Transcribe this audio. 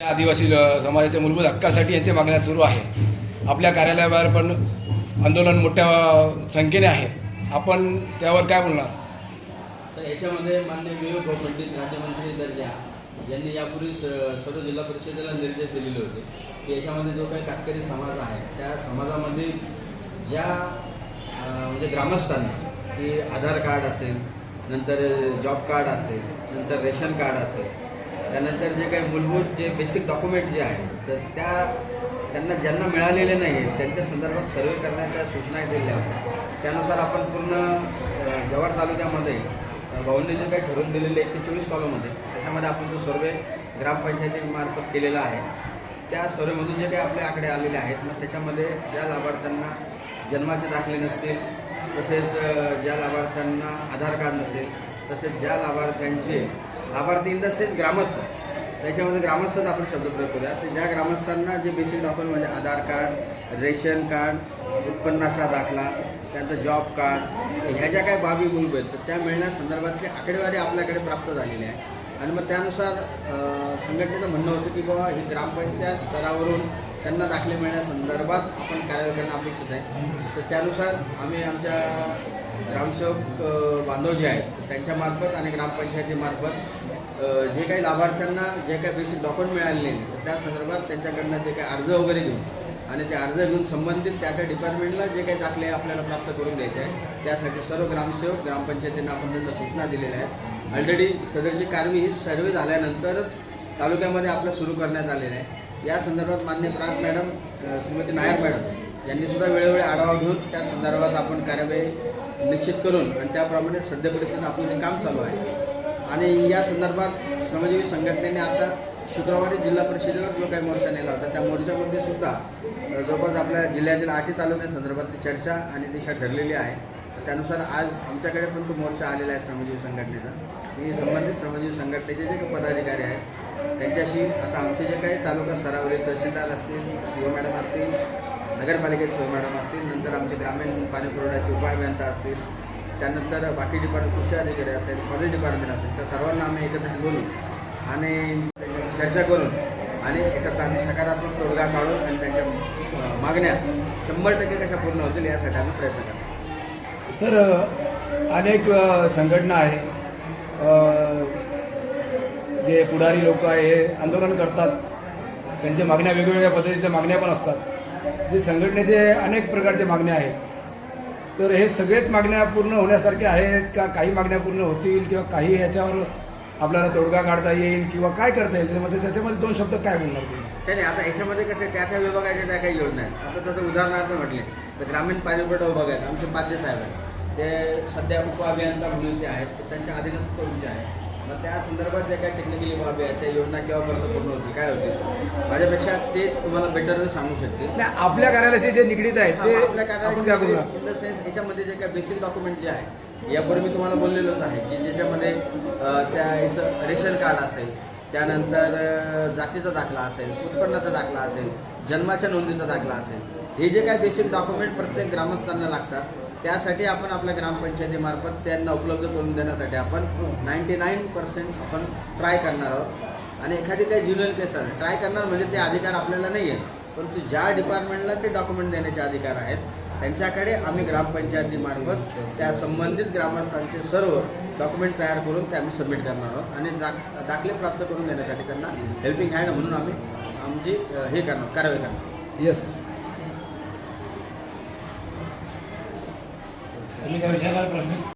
आदिवासी समाजाच्या मूलभूत हक्कासाठी यांच्या मागण्या सुरू आहे. आपल्या कार्यालयाबाहेर पण आंदोलन मोठ्या संख्येने आहे. आपण त्यावर काय बोलणार? तर याच्यामध्ये मान्य विवेक पंडित राज्यमंत्री दर्जा यांनी यापूर्वी स सर्व जिल्हा परिषदेला निर्देश दिलेले होते की याच्यामध्ये जो काही कातकरी समाज आहे त्या समाजामध्ये ज्या म्हणजे ग्रामस्थांना की आधार कार्ड असेल नंतर जॉब कार्ड असेल नंतर रेशन कार्ड असेल त्यानंतर जे काही मूलभूत जे बेसिक डॉक्युमेंट जे आहे तर त्या त्यांना ज्यांना मिळालेले नाही आहेत त्यांच्या संदर्भात सर्वे करण्याच्या सूचना दिलेल्या होत्या. त्यानुसार आपण पूर्ण जव्हार तालुक्यामध्ये अं, भाऊंनी जे काही ठरवून दिलेले आहेत ते चोवीस कॉलममध्ये त्याच्यामध्ये आपण जो सर्वे ग्रामपंचायतीमार्फत केलेला आहे त्या सर्वेमधून जे काही आपले आकडे आलेले आहेत मग त्याच्यामध्ये ज्या लाभार्थ्यांना जन्माचे दाखले नसतील तसेच ज्या लाभार्थ्यांना आधार कार्ड नसेल तसेच ज्या लाभार्थ्यांचे लाभार्थी इन द सेन्स ग्रामस्थ. त्याच्यामध्ये ग्रामस्थच आपण शब्दप्रयोग करूया. तर ज्या ग्रामस्थांना जे बेसिक डॉक्युमेंट म्हणजे आधार कार्ड रेशन कार्ड उत्पन्नाचा दाखला त्यानंतर जॉब कार्ड ह्या ज्या काही बाबी मूलभूत आहेत तर त्या मिळण्यासंदर्भातली आकडेवारी आपल्याकडे प्राप्त झालेली आहे. आणि मग त्यानुसार संघटनेचं म्हणणं होतं की बाबा ही ग्रामपंचायत स्तरावरून त्यांना दाखले मिळण्यासंदर्भात आपण कार्यवाही करणं अपेक्षित आहे. तर त्यानुसार आम्ही आमच्या ग्रामसेवक बांधव जे आहेत. त्यांच्यामार्फत आणि ग्रामपंचायतीमार्फत जे काही लाभार्थ्यांना जे काही बेसिक डॉक्युमेंट मिळाले नाही तर त्या संदर्भात त्यांच्याकडनं जे काही अर्ज वगैरे घेऊन आणि ते अर्ज घेऊन संबंधित त्या त्या डिपार्टमेंटला जे काही दाखले आपल्याला प्राप्त करून द्यायचे आहे त्यासाठी सर्व ग्रामसेवक ग्रामपंचायतींना आपण त्यांच्या सूचना दिलेल्या आहेत. ऑलरेडी सदरची कारवी ही सर्वे झाल्यानंतरच तालुक्यामध्ये आपलं सुरू करण्यात आलेलं आहे. या संदर्भात मान्य प्रांत मॅडम श्रीमती नायर मॅडम यांनी सुद्धा वेळोवेळी आढावा घेऊन त्या संदर्भात आपण कार्यवाही निश्चित करून आणि त्याप्रमाणे सध्या परिषदेत आपलं हे काम चालू आहे. आणि या संदर्भात श्रमजीवी संघटनेने आता शुक्रवारी जिल्हा परिषदेवर जो काही मोर्चा नेला होता त्या मोर्चामध्ये सुद्धा जवळपास आपल्या जिल्ह्यातील आठी तालुक्यांसंदर्भातली चर्चा आणि दिशा ठरलेली आहे. त्यानुसार आज आमच्याकडे पण तो मोर्चा आलेला आहे श्रमजीवी संघटनेचा. मी संबंधित श्रमजीवी संघटनेचे जे काही पदाधिकारी आहेत त्यांच्याशी आता आमचे जे काही तालुका स्तरावरील तहसीलदार असतील सी ओ मॅडम असतील नगरपालिकेत मॅडम असतील नंतर आमचे ग्रामीण पाणीपुरवठ्याचे उपाय असतील त्यानंतर बाकी डिपार्टमेंट कृषी अधिकारी असेल फॉरेस्ट डिपार्टमेंट असेल त्या सर्वांना आम्ही एकत्रित बोलून आणि चर्चा करून आणि याच्यात आम्ही सकारात्मक तोडगा काढून आणि त्यांच्या मागण्या शंभर टक्के कशा पूर्ण होतील यासाठी आम्ही प्रयत्न करतो. सर अनेक संघटना आहे. जे पुढारी लोक आहे हे आंदोलन करतात. त्यांच्या मागण्या वेगवेगळ्या पद्धतीच्या मागण्या पण असतात. जे संघटनेचे अनेक प्रकारच्या मागण्या आहेत. तर हे सगळेच मागण्या पूर्ण होण्यासारख्या आहेत का काही मागण्या पूर्ण होतील किंवा काही याच्यावर आपल्याला तोडगा काढता येईल किंवा काय करता येईल? त्यामध्ये त्याच्यामध्ये दोन शब्द काय बोलणार तुम्ही? नाही नाही आता याच्यामध्ये कसं त्या त्या विभागाच्या त्या काही योजना आहेत. आता तसं उदाहरणार्थ म्हटले तर ग्रामीण पाणीपुरवठा विभाग आहेत आमचे पाध्ये साहेब आहेत. ते सध्या उपअभियंता म्हणून जे आहेत तर त्यांच्या अधीनस्थ जे आहे मग त्या संदर्भात ज्या काही टेक्निकली बाबी आहेत त्या योजना केव्हापर्यंत पूर्ण होतील काय होतील? माझ्यापेक्षा ते तुम्हाला बेटर सांगू शकतील. नाही आपल्या कार्यालयाशी जे निगडीत आहेत ते आपल्या काय बोलणार इन द सेन्स याच्यामध्ये जे काही बेसिक डॉक्युमेंट जे आहे यापूर्वी मी तुम्हाला बोललेलोच आहे की ज्याच्यामध्ये अं, त्या याचं रेशन कार्ड असेल त्यानंतर अं, जातीचा दाखला असेल उत्पन्नाचा दाखला असेल जन्माच्या नोंदीचा दाखला असेल हे जे काही बेसिक डॉक्युमेंट प्रत्येक ग्रामस्थांना लागतात त्यासाठी आपण आपल्या ग्रामपंचायतीमार्फत त्यांना उपलब्ध करून देण्यासाठी आपण नाईंटी नाईन पर्सेंट आपण ट्राय करणार आहोत. आणि एखादी काही ज्युनियर केस आहे ट्राय करणार म्हणजे ते अधिकार आपल्याला नाही आहेत परंतु ज्या डिपार्टमेंटला ते डॉक्युमेंट देण्याचे अधिकार आहेत त्यांच्याकडे आम्ही ग्रामपंचायतीमार्फत त्या संबंधित ग्रामस्थांचे सर्व डॉक्युमेंट तयार करून ते आम्ही सबमिट करणार आहोत. आणि दाख दाखले प्राप्त करून देण्यासाठी त्यांना हेल्पिंग हँड म्हणून आम्ही आमची हे करणार कारवाई करणार. येस तुम्ही काय विचारणार प्रश्न?